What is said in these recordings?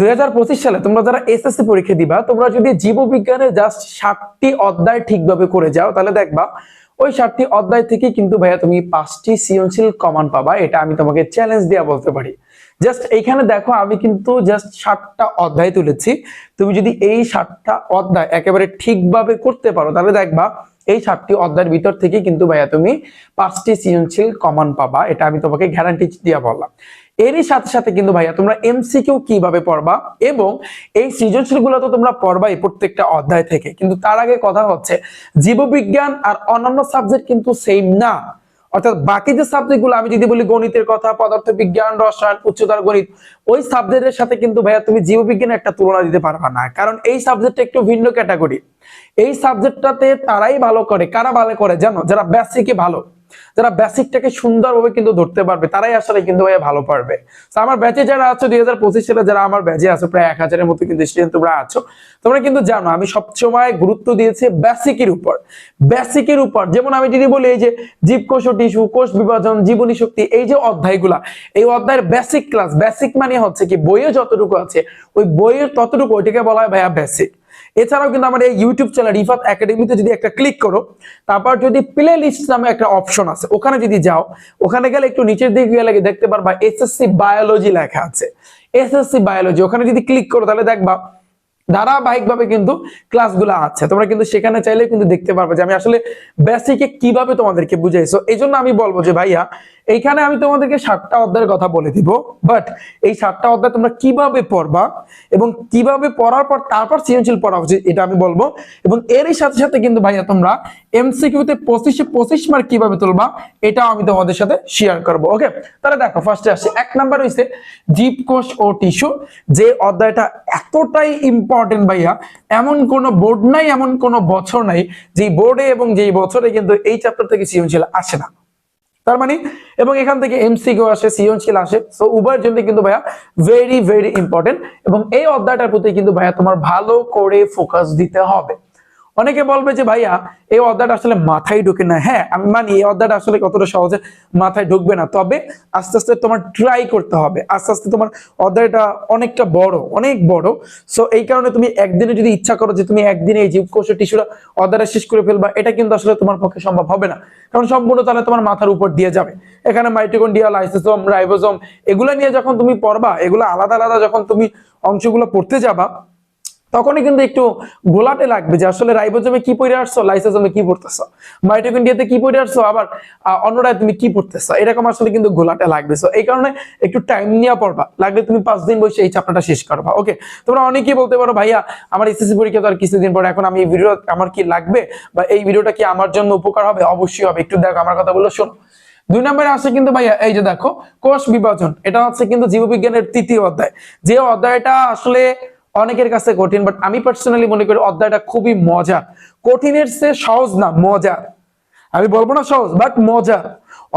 দুই সালে তোমরা যারা এসএসসি পরীক্ষা দিবা, তোমরা যদি জীববিজ্ঞানে জাস্ট ষাটটি অধ্যায় ঠিকভাবে করে যাও, তাহলে দেখবা ওই ষাটটি অধ্যায় থেকে কিন্তু ভাইয়া তুমি পাঁচটি সৃজনশীল কমান পাবা, এটা আমি তোমাকে চ্যালেঞ্জ দিয়ে বলতে পারি। জাস্ট এইখানে দেখো আমি কিন্তু জাস্ট ষাটটা অধ্যায় তুলেছি। তুমি যদি এই ষাটটা অধ্যায় একেবারে ঠিকভাবে করতে পারো, তাহলে দেখবা এই সাতটি অধ্যায়ের ভিতর থেকে কিন্তু ভাইয়া তুমি পাঁচটি সৃজনশীল কমন পাবা, এটা আমি তোমাকে গ্যারান্টি দিয়ে বললাম। এরই সাথে সাথে কিন্তু ভাইয়া তোমরা এমসিকিউ কীভাবে পড়বা এবং এই সৃজনশীলগুলো তো তোমরা পড়বাই প্রত্যেকটা অধ্যায় থেকে। কিন্তু তার আগে কথা হচ্ছে, জীববিজ্ঞান আর অন্যান্য সাবজেক্ট কিন্তু সেম না। অর্থাৎ বাকি যে সাবজেক্টগুলো আমি যদি বলি গণিতের কথা পদার্থ বিজ্ঞান রসায়ন, উচ্চতর গণিত, ওই সাবজেক্টের সাথে কিন্তু ভাইয়া তুমি জীববিজ্ঞানের একটা তুলনা দিতে পারবে না। কারণ এই সাবজেক্টটা একটু ভিন্ন ক্যাটাগরি এই সাবজেক্টটাতে তারাই ভালো করে। কারা ভালো করে? জানো? যারা বেসিকে ভালো। যারা বেসিকটাকে সুন্দরভাবে কিন্তু ধরতে পারবে, তারাই আসলে কিন্তু ভাইয়া ভালো পারবে। তো আমার ব্যাচে যারা আছো, দুই হাজার পঁচিশ সালে যারা আমার ব্যাচে আছো, প্রায় এক হাজারের মতো কিন্তু স্টুডেন্ট তোমরা আছো, তোমরা কিন্তু জানো, আমি সবসময় গুরুত্ব দিয়েছি বেসিকের উপর। বেসিকের উপর, যেমন আমি যদি বলি এই যে জীবকোষ ও টিস্যু, কোষ বিভাজন, জীবনী শক্তি, এই যে অধ্যায়গুলা, এই অধ্যায়ের বেসিক ক্লাস বেসিক মানে হচ্ছে কি, বইয়ে যতটুকু আছে, ওই বইয়ের ততটুকু ওইটাকে বলা হয় ভাইয়া বেসিক এছাড়াও কিন্তু আমার এই ইউটিউব চ্যানেল রিফাত একাডেমিতে যদি একটা ক্লিক করো, তারপর যদি প্লে লিস্ট নামে একটা অপশন আছে, ওখানে যদি যাও, ওখানে গেলে একটু নিচের দিকে গেলে দেখতে পারবা এসএসসি বায়োলজি লেখা আছে। এসএসসি বায়োলজি ওখানে যদি ক্লিক করো তাহলে দেখবা ধারাবাহিকভাবে কিন্তু ক্লাসগুলো আছে। তোমরা কিন্তু সেখানে চাইলে কিন্তু দেখতে পারবে যে আমি আসলে বেসিকে কীভাবে তোমাদেরকে বুঝাইছো এই জন্য আমি বলব যে ভাইয়া এইখানে আমি তোমাদেরকে সাতটা অধ্যায়ের কথা বলে দিব বাট এই সাতটা অধ্যায় তোমরা কীভাবে পড়বা এবং কীভাবে পড়ার পর তারপর সৃজনশীল পড়া উচিত, এটা আমি বলব। এবং এরই সাথে সাথে কিন্তু ভাইয়া তোমরা এমসিকিউতে পঁচিশে পঁচিশ মার্ক কীভাবে তুলবা, এটাও আমি তোমাদের সাথে শেয়ার করব ওকে তাহলে দেখো ফার্স্টে আসছে এক নাম্বার হইছে জীবকোষ ও টিস্যু। যে অধ্যায়টা এতটাই ইম্পর্টেন্ট ভাইয়া, এমন কোন বোর্ড নাই, এমন কোন বছর নাই যে বোর্ডে এবং যেই বছরে কিন্তু এই চ্যাপ্টার থেকে সৃজনশীল আসে না। তার মানে এবং এখান থেকে এমসিকিউ আসে সৃজনশীল আসে। সো উভয়ের জন্য কিন্তু ভাইয়া ভেরি ভেরি ইম্পর্টেন্ট এবং এই অধ্যায়টার প্রতি কিন্তু ভাইয়া তোমার ভালো করে ফোকাস দিতে হবে। অনেকে বলবে যে, ভাইয়া, এই অধ্যায়টা আসলে মাথায় ঢুকে না। হ্যাঁ আমি মানি এই অধ্যায়টা আসলে কতটা সহজে মাথায় ঢুকবে না। তবে আস্তে আস্তে তোমার ট্রাই করতে হবে। আস্তে আস্তে তোমার অধ্যায়টা অনেকটা বড়, অনেক বড়। সো এই কারণে তুমি একদিনে যদি ইচ্ছা করো যে, তুমি একদিনে এই জীবকোষ টিস্যুটা অধ্যায়টা শেষ করে ফেলবা, এটা কিন্তু আসলে তোমার পক্ষে সম্ভব হবে না। কারণ সম্পূর্ণ তাহলে তোমার মাথার উপর দিয়ে যাবে। এখানে মাইটোকন্ডিয়া লাইসোসোম রাইবোসোম এগুলা নিয়ে যখন তুমি পড়বা, এগুলো আলাদা আলাদা যখন তুমি অংশগুলো পড়তে যাবা তখনই কিন্তু একটু গোলাটে লাগবে যে আসলে রাইবোজমে কি পড়ে আসছো, লাইসোজমে কি পড়তেছো, মাইটোকন্ড্রিয়াতে কি পড়ে আসছো, আবার অন্যরায় তুমি কি পড়তেছো, এরকম আসলে কিন্তু গোলাটে লাগবে। সো এই কারণে একটু টাইম নিয়ে পড়বা, লাগলে তুমি পাঁচ দিন বসে এই চ্যাপ্টারটা শেষ করবা ওকে তোমরা অনেকেই বলতে পারো, ভাইয়া, আমার এসএসসি পরীক্ষা তো আর কিছুদিন পর, এখন আমি এই ভিডিও আমার কি লাগবে বা এই ভিডিওটা কি আমার জন্য উপকার হবে? অবশ্যই হবে, একটু দেখো আমার কথা বলল শোনো। দুই নম্বরে আসে কিন্তু ভাইয়া, এই যে দেখো, কোষ বিভাজন, এটা হচ্ছে কিন্তু জীববিজ্ঞানের তৃতীয় অধ্যায়। যে অধ্যায়টা আসলে অনেকের কাছে কঠিন বাট আমি পার্সোনালি মনে করি অধ্যায়টা খুবই মজার কঠিনের চেয়ে সহজ না মজার আমি বলব না সহজ বাট মজার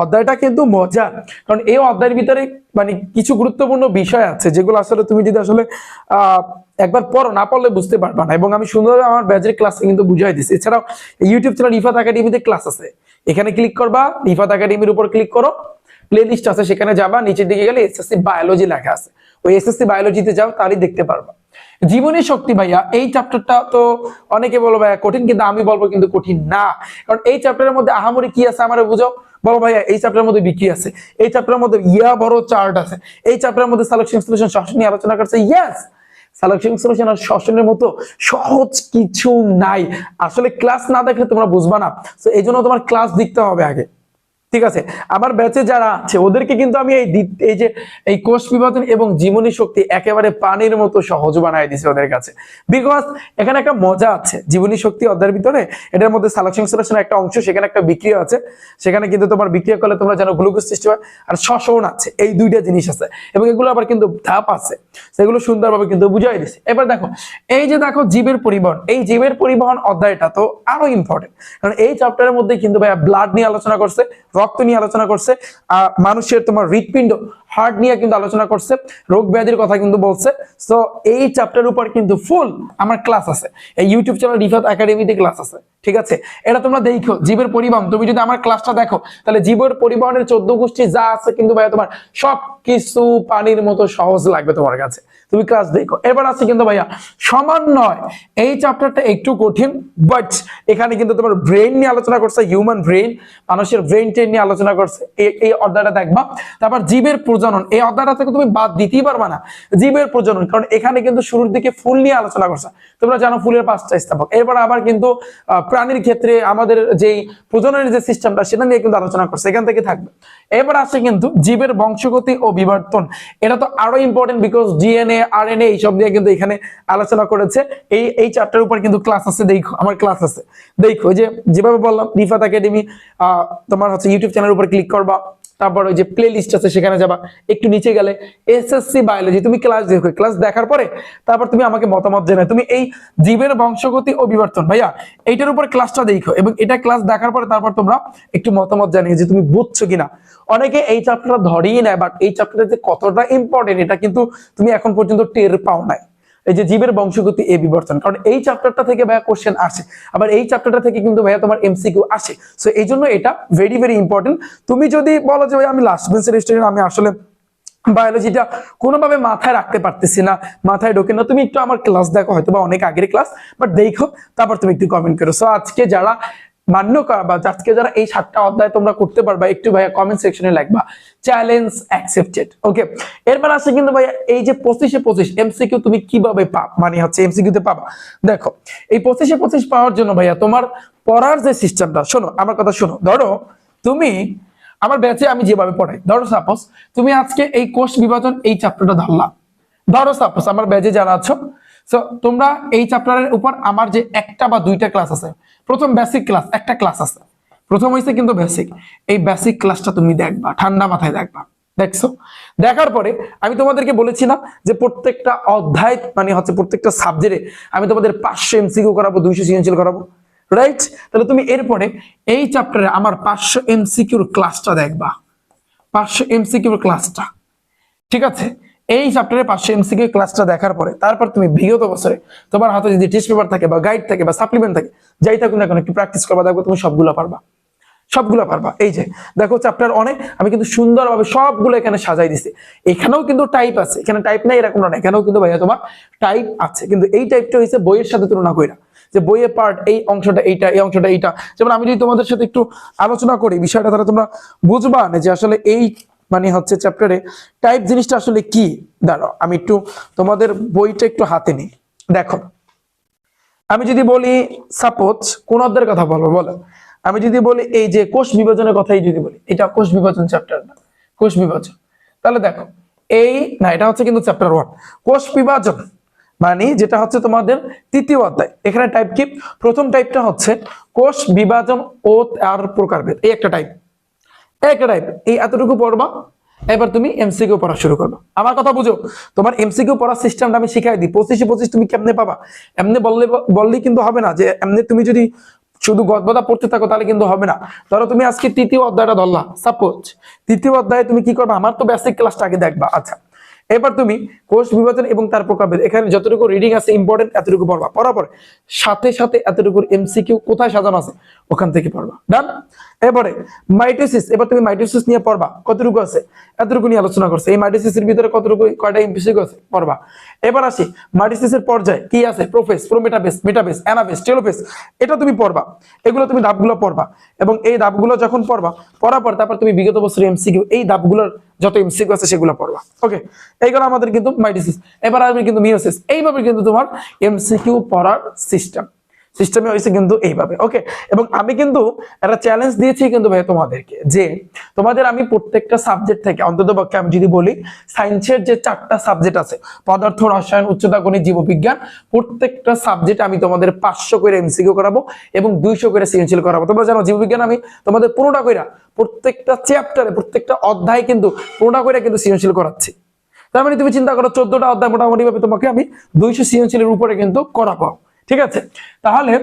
অধ্যায়টা কিন্তু মজার কারণ এই অধ্যায়ের ভিতরে মানে কিছু গুরুত্বপূর্ণ বিষয় আছে, যেগুলো আসলে তুমি যদি আসলে একবার পড়ো, না পড়লে বুঝতে পারবা না। এবং আমি সুন্দরভাবে আমার ব্যাচের ক্লাসে কিন্তু বুঝাই দিচ্ছি এছাড়াও ইউটিউব চ্যানেল রিফাত একাডেমিতে ক্লাস আছে। এখানে ক্লিক করবা রিফাত একাডেমির উপর ক্লিক করো। প্লে লিস্ট আছে, সেখানে যাবা, নিচের দিকে গেলে এসএসসি বায়োলজি লেখা আছে। ওই এসএসসি বায়োলজিতে যাও, তারই দেখতে পারবা। জীবনী শক্তি ভাইয়া, এই চ্যাপ্টারটা তো অনেকে বলো ভাইয়া কঠিন, কিন্তু আমি বলব কিন্তু কঠিন না। কারণ এই চ্যাপ্টারের মধ্যে আহামরি কি আছে আমার বুঝাও? বলো ভাইয়া, এই চ্যাপ্টারের মধ্যে বিক্রি আছে? এই চ্যাপ্টারের মধ্যে ইয়া বড় চার্ট আছে। এই চ্যাপ্টারের মধ্যে সিলেকশন সলিউশন সবসময় নিয়ে আলোচনা করছে। ইয়েস সিলেকশন সলিউশন আর শ্বসনের মতো সহজ কিছু নাই। আসলে ক্লাস না দেখলে তোমরা বুঝবা না। তো এই জন্য তোমার ক্লাস দেখতে হবে আগে। ঠিক আছে? আমার ব্যাচে যারা আছে, ওদেরকে কিন্তু আমি এই এই যে, এই কোষ বিভাজন এবং জীবনী শক্তি একেবারে পানির মতো সহজ বানাই দিছি ওদের কাছে। বিকজ এখানে একটা মজা আছে, জীবনী শক্তি অধ্যায়ের ভিতরে। এটার মধ্যে সালাকশন সিলেকশন একটা অংশ, সেখানে একটা বিক্রিয়া আছে। সেখানে কিন্তু তোমার বিক্রিয়া করলে তোমরা জানো গ্লুকোজ সৃষ্টি হয়। আর শ্বসন আছে, এই দুইটা জিনিস আছে। এবং এগুলো আবার কিন্তু ধাপ আছে। সেগুলো সুন্দরভাবে কিন্তু বুঝাই দিছে এবার দেখো, এই যে দেখো জীবের পরিবহন, এই জীবের পরিবহন অধ্যায়টা তো আরও ইম্পর্টেন্ট কারণ এই চ্যাপ্টারের মধ্যে কিন্তু ভাইয়া ব্লাড নিয়ে আলোচনা করছে রক্ত নিয়ে আলোচনা করছে মানুষের তোমার হৃৎপিণ্ড হার্ট নিয়ে কিন্তু আলোচনা করছে, রোগ ব্যাধির কথা কিন্তু বলছে। সো এই চ্যাপ্টার উপর কিন্তু ফুল আমার ক্লাস আছে। এই ইউটিউব চ্যানেল রিফাত একাডেমিতে ক্লাস আছে, ঠিক আছে? এটা তোমরা দেখো, জীবের পরিবহন। তুমি যদি আমার ক্লাসটা দেখো, তাহলে জীবের পরিবহনের চোদ্দ গোষ্ঠী যা আছে কিন্তু ভাইয়া তোমার সব কিছু পানির মতো সহজ লাগবে তোমার কাছে। তুমি ক্লাস দেখো। এবার আছে কিন্তু ভাইয়া সমন্বয় এই চ্যাপ্টারটা একটু কঠিন বাট এখানে কিন্তু তোমার ব্রেন নিয়ে আলোচনা করছে হিউম্যান ব্রেন মানুষের ব্রেন টেন নিয়ে আলোচনা করছে। এই- অধ্যায়টা দেখবা। তারপর জীবের প্রজনন। এই অধ্যায়টা থেকে তুমি বাদ দিতেই পারবা না জীবের প্রজনন, কারণ এখানে কিন্তু শুরুর দিকে ফুল নিয়ে আলোচনা করছে। তোমরা জানো ফুলের পাঁচটা স্থাপক। এরপর আবার কিন্তু প্রাণীর ক্ষেত্রে আমাদের যেই প্রজননের যে সিস্টেমটা, সেটা নিয়ে কিন্তু আলোচনা করছে। এখান থেকে থাকবে। এবার আসছে কিন্তু জীবের বংশগতি ও বিবর্তন। এটা তো আরও important because DNA R N এইসব নিয়ে কিন্তু এখানে আলোচনা করেছে। এই এই চারটার উপর কিন্তু ক্লাস আছে, দেখো, আমার ক্লাস আছে। দেখো যে যেভাবে বললাম রিফাত একাডেমি তোমার হচ্ছে ইউটিউব চ্যানেলের উপর ক্লিক করবা। তারপর ওই যে প্লে লিস্ট আছে, সেখানে যাবা। একটু নিচে গেলে এসএসসি বায়োলজি তুমি ক্লাস দেখো। ক্লাস দেখার পরে তারপর তুমি আমাকে মতামত জানাও। তুমি এই জীবের বংশগতি ও বিবর্তন ভাইয়া, এইটার উপর ক্লাসটা দেখো এবং এটা ক্লাস দেখার পরে তারপর তোমরা একটু মতামত জানিয়ে যে তুমি বুঝছ কিনা। অনেকে এই চ্যাপ্টারটা ধরেই নেয় বাট এই চ্যাপ্টারটা যে কতটা ইম্পর্টেন্ট এটা কিন্তু তুমি এখন পর্যন্ত টের পাও নাই। এই যে জীবের বংশগতি এ বিবর্তন। কারণ এই চ্যাপ্টারটা থেকে ভাইয়া কোশ্চেন আসে। আবার এই চ্যাপ্টারটা থেকে কিন্তু ভাইয়া তোমার এমসিকিউ আসে। সো এই জন্য এটা ভেরি ভেরি ইম্পর্টেন্ট তুমি যদি বলো যে ভাই আমি লাস্ট বেঞ্চের স্টুডেন্ট আমি আসলে বায়োলজিটা কোনোভাবে মাথায় রাখতে পারতেছি না, মাথায় ঢোকে না। তুমি একটু আমার ক্লাস দেখো হয়তো বা অনেক আগের ক্লাস বাট দেখো, তারপর তুমি একটু কমেন্ট করো। সো আজকে যারা মান্য করা বা আজকে যারা এই সাতটা অধ্যায় তোমরা করতে পারবা, একটু ভাইয়া কমেন্ট সেকশনে লিখবা। চ্যালেঞ্জ অ্যাকসেপ্টেড ওকে এরপর আসছে কিন্তু ভাইয়া, এই যে পঁচিশে পঁচিশ এমসিকিউ তুমি কীভাবে পা মানে হচ্ছে এমসিকিউতে পাবা? দেখো, এই পঁচিশে পঁচিশ পাওয়ার জন্য ভাইয়া তোমার পড়ার যে সিস্টেমটা শোনো, আমার কথা শোনো। ধরো, তুমি আমার ব্যাচে আমি যেভাবে পড়াই, ধরো সাপোজ তুমি আজকে এই কোষ বিভাজন এই চ্যাপ্টারটা ধরলা। ধরো সাপোজ আমার ব্যাচে যারা আছো তো তোমরা এই চ্যাপ্টারের উপর আমার যে একটা বা দুইটা ক্লাস আছে, প্রথম বেসিক ক্লাস একটা ক্লাস আছে। প্রথম হয়েছে কিন্তু বেসিক এই বেসিক ক্লাসটা তুমি দেখবা, ঠান্ডা মাথায় দেখবা। দেখছ? দেখার পরে আমি তোমাদেরকে বলেছি না যে প্রত্যেকটা অধ্যায় মানে হচ্ছে প্রত্যেকটা সাবজেক্টে আমি তোমাদের পাঁচশো এমসিকিউ করাবো, দুইশো সৃজনশীল করাবো। রাইট তাহলে তুমি এরপরে এই চ্যাপ্টারে আমার পাঁচশো এমসিকিউর ক্লাসটা দেখবা। পাঁচশো এমসিকিউর ক্লাসটা ঠিক আছে? এই চ্যাপ্টারে পাঁচশো এমসিকিউ ক্লাসটা দেখার পরে, তারপর তুমি বিগত বছরে তোমার হাতে যদি টেস্ট পেপার থাকে বা গাইড থাকে বা সাপ্লিমেন্ট থাকে, যাই থাকুক না কেন, একটু প্র্যাকটিস করবা দেখব তুমি সবগুলো পারবা। সবগুলো পারবা। এই যে, দেখো চ্যাপ্টার অনেক, আমি কিন্তু সুন্দরভাবে সবগুলো এখানে সাজাই দিছি। এখানেও কিন্তু টাইপ আছে, এখানে টাইপ নাই, এরকম না এখানেও কিন্তু ভাইয়া তোমার টাইপ আছে। কিন্তু এই টাইপটা হয়েছে বইয়ের সাথে তুলনা কইরা। যে বইয়ের পার্ট এই অংশটা এইটা, এই অংশটা এইটা। যেমন আমি যদি তোমাদের সাথে একটু আলোচনা করি, বিষয়টা তাহলে তোমরা বুঝবা না যে আসলে এই মানে হচ্ছে চ্যাপ্টারে টাইপ জিনিসটা আসলে কি? দাঁড়াও, আমি একটু তোমাদের বইটা একটু হাতে নিই। দেখো, আমি যদি বলি সাপোজ কোন অধ্যায়ের কথা বলব, বলো। আমি যদি বলি এই যে কোষ বিভাজনের কথাই যদি বলি, এটা কোষ বিভাজন চ্যাপ্টার না, কোষ বিভাজন। তাহলে দেখো, এই, না, এটা হচ্ছে কিন্তু চ্যাপ্টার ওয়ান কোষ বিভাজন মানে যেটা হচ্ছে তোমাদের তৃতীয় অধ্যায়। এখানে টাইপ কি? প্রথম টাইপটা হচ্ছে কোষ বিভাজন ও তার প্রকারভেদ। এই একটা টাইপ একটা টাইপ এই এতটুকু পড়বা, এবার তুমি এমসিকিউ পড়া শুরু করবে। আমার কথা বুঝো, তোমার এমসিকিউ পড়ার সিস্টেমটা আমি শিখাই দিই। পঁচিশে পঁচিশ তুমি কেমনে পাবা? এমনি বললে, বললেই কিন্তু হবে না যে, এমনি তুমি যদি শুধু গদবাদা পড়তে থাকো, তাহলে কিন্তু হবে না। ধরো তুমি আজকে তৃতীয় অধ্যায়টা ধরলা সাপোজ তৃতীয় অধ্যায়ে তুমি কি করবে? আমার তো বেসিক ক্লাসটা আগে দেখবা আচ্ছা। এবার তুমি কোষ বিভাজন এবং তার প্রকারভেদ এখানে যতটুকু রিডিং আছে ইম্পর্টেন্ট এতটুকু পড়বা। পড়ার পরে সাথে সাথে এতটুকু এমসিকিউ কোথায় সাজানো আছে? ওখান থেকে পড়বা। ডান এবারে মাইটোসিস এবার তুমি মাইটোসিস নিয়ে পড়বা। কতটুকু আছে? এতটুকু নিয়ে আলোচনা করছে। এই মাইটোসিসের ভিতরে কতটুকু, কয়টা এমসিকিউ আছে? পড়বা। এবার আসি মাইটোসিসের পর্যায়ে কি আছে? প্রোফেস প্রোমেটাবেস মেটাবেস অ্যানাবেস টেলোফেস এটা তুমি পড়বা। এগুলো তুমি ধাপগুলো পড়বা। এবং এই ধাপগুলো যখন পড়বা, পড়ার পর তারপর তুমি বিগত বছরের এমসিকিউ এই ধাপগুলোর যত এমসিকিউ আছে সেগুলো পড়বা। ওকে এইগুলো আমাদের কিন্তু মাইটোসিস এবার আসবে কিন্তু মিওসিস এইভাবে কিন্তু তোমার এমসিকিউ পড়ার সিস্টেম সিস্টেমে হয়েছে কিন্তু এইভাবে ওকে এবং আমি কিন্তু একটা চ্যালেঞ্জ দিয়েছি কিন্তু ভাই তোমাদেরকে, যে তোমাদের আমি প্রত্যেকটা সাবজেক্ট থেকে অন্তত পক্ষে আমি যদি বলি সায়েন্সের যে চারটা সাবজেক্ট আছে, পদার্থ, রসায়ন, উচ্চতা গণিত জীববিজ্ঞান, প্রত্যেকটা সাবজেক্ট আমি তোমাদের পাঁচশো করে এমসিকিউ করাবো এবং দুইশো করে সৃজনশীল করাবো। তোমরা জানো, জীববিজ্ঞান আমি তোমাদের পুরোটা কইরা, প্রত্যেকটা চ্যাপ্টারে প্রত্যেকটা অধ্যায় কিন্তু পুরোটা করে কিন্তু সৃজনশীল করাচ্ছি। তার মানে তুমি চিন্তা করো, চোদ্দটা অধ্যায় মোটামুটি ভাবে তোমাকে আমি দুইশো সৃজনশীলের উপরে কিন্তু করাবো। ঠিক আছে? তাহলে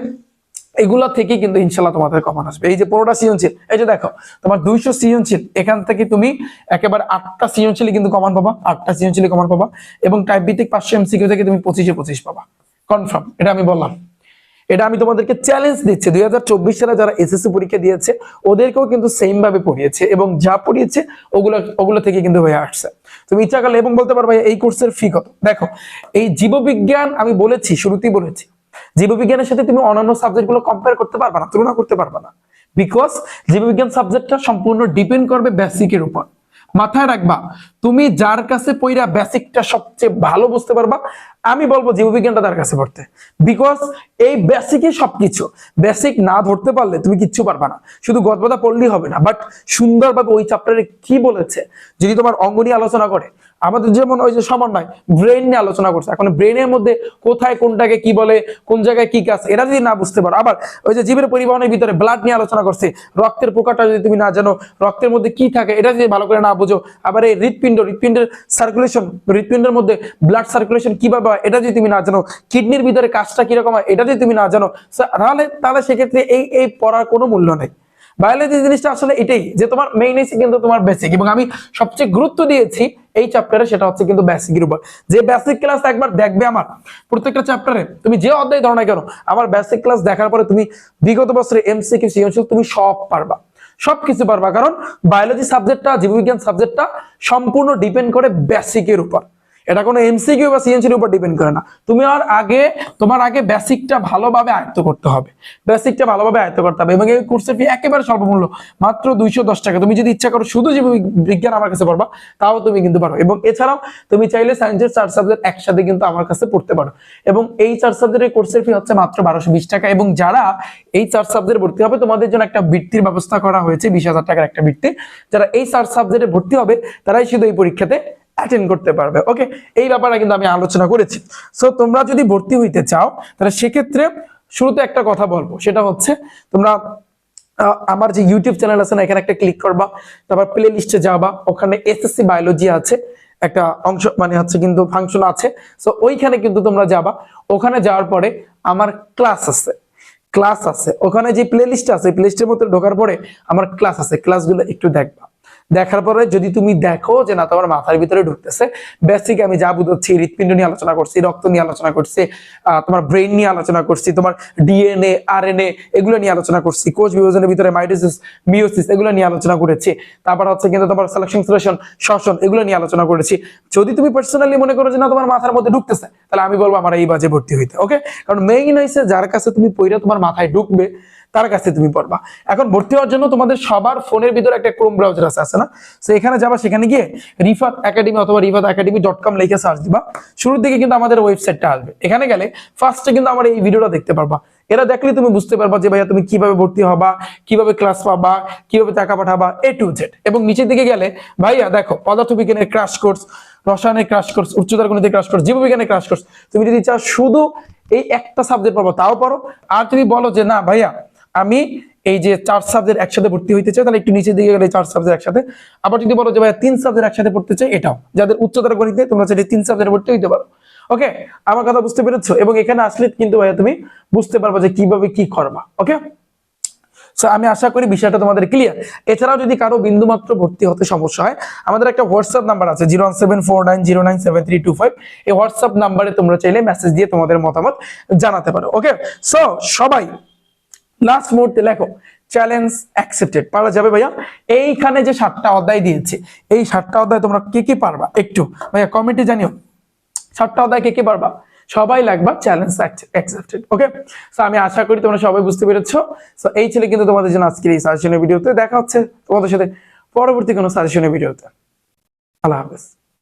এগুলো থেকে কিন্তু ইনশাল্লাহ তোমাদের কমন আসবে। এই যে পনেরোটা সৃজনশীল, এই যে দেখো, তোমার দুইশো সৃজনশীল, এখান থেকে তুমি একেবারে আটটা সৃজনশীলই কিন্তু কমন পাবা, আটটা সৃজনশীলই কমন পাবা এবং টাইপ ভিত্তিক পাঁচশো এমসিকিউ থেকে তুমি পঁচিশে পঁচিশ পাবা। কনফার্ম এটা আমি বললাম। এটা আমি তোমাদেরকে চ্যালেঞ্জ দিচ্ছি। দুই হাজার চব্বিশ সালে যারা এসএসসি পরীক্ষা দিয়েছে, ওদেরকেও কিন্তু সেম ভাবে পড়িয়েছে এবং যা পড়িয়েছে, ওগুলো ওগুলো থেকে কিন্তু হয়ে আসছে। তুমি ইচ্ছা করলে এবং বলতে পারবে এই কোর্সের ফি কত? দেখো, এই জীববিজ্ঞান আমি বলেছি, শুরুতেই বলেছি জীববিজ্ঞানের সাথে তুমি অন্যান্য সাবজেক্টগুলো কম্পেয়ার করতে পারবে না, তুলনা করতে পারবে না। বিকজ জীববিজ্ঞান সাবজেক্টটা সম্পূর্ণ ডিপেন্ড করবে বেসিকের উপর। মাথায় রাখবা, তুমি যার কাছে পইরা বেসিকটা সবচেয়ে ভালো বুঝতে পারবা, আমি বলব জীববিজ্ঞানটা তার কাছে পড়তে। বিকজ এই বেসিকই সবকিছু। বেসিক না ধরতে পারলে তুমি কিচ্ছু পারবা না। শুধু গল্পটা পড়লেই হবে না। বাট সুন্দরভাবে ওই চ্যাপ্টারে কি বলেছে? যদি তোমার অঙ্গ নিয়ে আলোচনা করে আমাদের যেমন ওই যে সমন্বয় ব্রেন নিয়ে আলোচনা করছে। এখন ব্রেনের মধ্যে কোথায় কোনটাকে কি বলে, কোন জায়গায় কি কাজ এটা যদি না বুঝতে পারো, আবার ওই যে জীবের পরিবহনের ভিতরে ব্লাড নিয়ে আলোচনা করছে, রক্তের প্রকারটা যদি তুমি না জানো, রক্তের মধ্যে কি থাকে, এটা যদি ভালো করে না বুঝো, আবার এই হৃৎপিণ্ড, হৃৎপিণ্ডের সার্কুলেশন হৃৎপিণ্ডের মধ্যে ব্লাড সার্কুলেশন কীভাবে হয়, এটা যদি তুমি না জানো কিডনির ভিতরে কাজটা কীরকম হয়, এটা যদি তুমি না জানো তাহলে তাহলে সেক্ষেত্রে এই এই পড়ার কোনো মূল্য নেই। বায়োলজি জিনিসটা আসলে এটাই, যে তোমার মেইন কিন্তু তোমার বেসিক এবং আমি সবচেয়ে গুরুত্ব দিয়েছি এই চ্যাপ্টারে সেটা হচ্ছে কিন্তু বেসিকের উপর যে বেসিক ক্লাস একবার দেখবে আমার, প্রত্যেকটা চ্যাপ্টারে তুমি যে অধ্যায় ধরো না কেন, আমার বেসিক ক্লাস দেখার পরে তুমি বিগত বছরে এমসিকিউ সৃজনশীল তুমি সব পারবা। সবকিছু পারবা, কারণ বায়োলজি সাবজেক্টটা জীববিজ্ঞান সাবজেক্টটা সম্পূর্ণ ডিপেন্ড করে বেসিকের উপর। এটা কোনো এমসিকিউ বা সিএনসির উপর ডিপেন্ড করে না। তুমি আর আগে, তোমার আগে বেসিকটা ভালোভাবে আয়ত্ত করতে হবে। বেসিকটা ভালোভাবে আয়ত্ত করতে হবে এবং এই কোর্সের ফি একেবারে স্বল্পমূল্য, মাত্র দুইশো দশ টাকা। তুমি যদি ইচ্ছা করো, শুধু জীব বিজ্ঞান আমার কাছে পড়বা, তাও তুমি কিন্তু পারো। এবং এছাড়াও, তুমি চাইলে সায়েন্সের চার সাবজেক্ট একসাথে কিন্তু আমার কাছে পড়তে পারো। এবং এই চার সাবজেক্টের কোর্সের ফি হচ্ছে মাত্র বারোশো বিশ টাকা। এবং যারা এই চার সাবজেক্টে ভর্তি হবে, তোমাদের জন্য একটা বৃত্তির ব্যবস্থা করা হয়েছে, বিশ হাজার টাকার একটা বৃত্তি। যারা এই চার সাবজেক্টে ভর্তি হবে, তারাই শুধু এই পরীক্ষাতে অ্যাটেন্ড করতে পারবে। ওকে এই ব্যাপারে কিন্তু আমি আলোচনা করেছি। সো তোমরা যদি ভর্তি হইতে চাও, তাহলে সেক্ষেত্রে শুরুতে একটা কথা বলব। সেটা হচ্ছে, তোমরা আমার যে ইউটিউব চ্যানেল আছে না, এখানে একটা ক্লিক করবা, তারপর প্লে লিস্টে যাবা, ওখানে এসএসসি বায়োলজি আছে, একটা অংশ মানে হচ্ছে কিন্তু ফাংশন আছে। সো ওইখানে কিন্তু তোমরা যাবা। ওখানে যাওয়ার পরে আমার ক্লাস আছে। ক্লাস আছে। ওখানে যে প্লে লিস্ট আছে প্লে লিস্টের মধ্যে ঢোকার পরে আমার ক্লাস আছে। ক্লাসগুলো একটু দেখবা। দেখার পরে যদি তুমি দেখো যে না, তোমার মাথার ভিতরে ঢুকতেছে। বেসিক আমি যা বুঝাচ্ছি, হৃৎপিণ্ড নিয়ে আলোচনা করছি, রক্ত নিয়ে আলোচনা করছি তোমার ব্রেন নিয়ে আলোচনা করছি, তোমার ডিএনএ আরএনএ এগুলো নিয়ে আলোচনা করছি, কোষ বিভাজনের ভিতরে মাইটোসিস মিওসিস এগুলো নিয়ে আলোচনা করেছি। তারপর হচ্ছে কিন্তু তোমার সিলেকশন সিলেকশন শ্বসন, এগুলো নিয়ে আলোচনা করেছি। যদি তুমি পার্সোনালি মনে করো যে না, তোমার মাথার মধ্যে ঢুকতেছে, তাহলে আমি বলব আমার এই বাজে ভর্তি হইতে ওকে কারণ মেইন হয়েছে যার কাছে তুমি পইরা তোমার মাথায় ঢুকবে তার কাছে তুমি পড়বা। এখন ভর্তি হওয়ার জন্য তোমাদের সবার ফোনের ভিতরে একটা ক্রোম ব্রাউজার আছে আছে না? তো এখানে যাবা, সেখানে গিয়ে রিফাত একাডেমি অথবা রিফাত একাডেমি ডট কম লিখে সার্চ দিবা। শুরুর দিকে কিন্তু আমাদের ওয়েবসাইটটা আসবে। এখানে গেলে ফার্স্টে কিন্তু আমার এই ভিডিওটা দেখতে পারবা। এরা দেখলে তুমি বুঝতে পারবা যে, ভাইয়া, তুমি কীভাবে ভর্তি হবা, কীভাবে ক্লাস পাবা, কীভাবে টাকা পাঠাবা এ টু জেড এবং নিচের দিকে গেলে, ভাইয়া, দেখো, পদার্থবিজ্ঞানের ক্রাশ কোর্স রসায়নের ক্রাশ কোর্স উচ্চতর গণিতের ক্রাশ কোর্স জীববিজ্ঞানের ক্রাশ কোর্স তুমি যদি চাও শুধু এই একটা সাবজেক্ট পাবো তাও পারো আর তুমি বলো যে, না, ভাইয়া আমি এই যে চার সাবজেক্ট একসাথে ভর্তি হইতে চাই, তাহলে একটু নিচে দিকে গেলে চার সাবজেক্ট একসাথে। আবার যদি বলো যে ভাইয়া তিন সাবজেক্ট একসাথে পড়তে চাই, এটাও। যাদের উচ্চতর গণিতে, তোমরা চাইলে তিন সাবজেক্ট ভর্তি হইতে পারো। ওকে আমার কথা বুঝতে পেরেছ? এবং এখানে আসলে কিন্তু ভাইয়া তুমি বুঝতে পারবা যে কীভাবে কি করবা। ওকে সো আমি আশা করি বিষয়টা তোমাদের ক্লিয়ার এছাড়াও যদি কারও বিন্দুমাত্র ভর্তি হতে সমস্যা হয়, আমাদের একটা হোয়াটসঅ্যাপ নাম্বার আছে জিরো এই হোয়াটসঅ্যাপ নাম্বারে তোমরা চাইলে মেসেজ দিয়ে তোমাদের মতামত জানাতে পারো। ওকে সো সবাই লাস্ট মুহূর্তে লেখো চ্যালেঞ্জ অ্যাকসেপ্টেড পারা যাবে ভাইয়া। এইখানে যে সাতটা অধ্যায় দিয়েছে, এই সাতটা অধ্যায় তোমরা কে কি পারবা? একটু, ভাইয়া কমেন্টে জানিও। সাতটা অধ্যায় কে কে পারবা? সবাই লাগবা চ্যালেঞ্জ অ্যাকসেপ্টেড ওকে সো আমি আশা করি তোমরা সবাই বুঝতে পেরেছ। সো এই ছিল কিন্তু তোমাদের জন্য আজকের এই সাজেশনের ভিডিওতে। দেখা হচ্ছে তোমাদের সাথে পরবর্তী কোনো সাজেশনের ভিডিওতে। আল্লাহ হাফেজ।